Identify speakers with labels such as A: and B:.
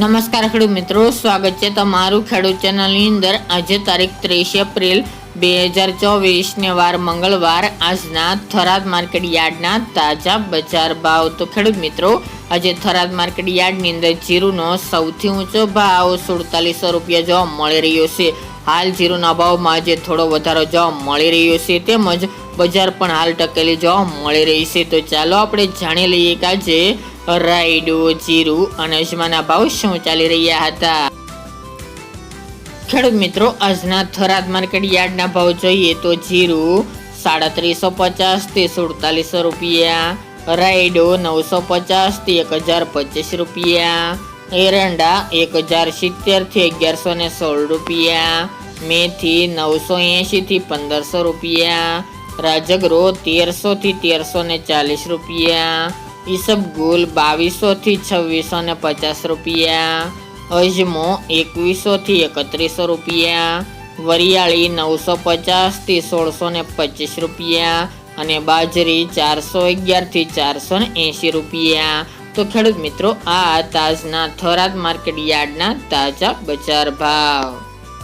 A: નમસ્કાર ખેડૂત મિત્રો, સ્વાગત છે તમારું ખેડૂત ચેનલની અંદર. આજે તારીખ ત્રીસ એપ્રિલ બે હજાર ચોવીસને વાર મંગળવાર. આજના થરાદ માર્કેટ યાર્ડના તાજા બજાર ભાવ. તો ખેડૂત મિત્રો, આજે થરાદ માર્કેટ યાર્ડની અંદર જીરુનો સૌથી ઊંચો ભાવ સુડતાલીસો રૂપિયા જોવા મળી રહ્યો છે. હાલ જીરુના ભાવમાં આજે થોડો વધારો જોવા મળી રહ્યો છે, તેમજ બજાર પણ હાલ ટકેલી જોવા મળી રહી છે. તો ચાલો આપણે જાણી લઈએ કે આજે રાયડો જીરું અને અજમાના ભાવ શું ચાલી રહ્યા હતા? ખેડૂત મિત્રો, આજના થરાદ માર્કેટ યાર્ડના ભાવ જોઈએ તો જીરું સાડત્રીસો પચાસથી સુડતાલીસો રૂપિયા રાયડો નવસો પચાસથી એક હજાર પચીસ રૂપિયા, એરંડા એક હજાર સિત્તેરથી અગિયારસો ને સોળ રૂપિયા, મેથી નવસો એંશી થી પંદરસો રૂપિયા, રાજગરો તેરસો થી તેરસો ને ચાલીસ રૂપિયા ઈસબગુલ બાવીસોથી છવ્વીસો ને પચાસ રૂપિયા. અજમો એકવીસોથી એકત્રીસો રૂપિયા. વરિયાળી નવસો પચાસથી સોળસો ને પચીસ રૂપિયા. અને બાજરી ચારસો અગિયારથી ચારસો ને એંશી રૂપિયા. તો ખેડૂત મિત્રો, આ તાજના થરાદ માર્કેટ યાર્ડના તાજા બજાર ભાવ.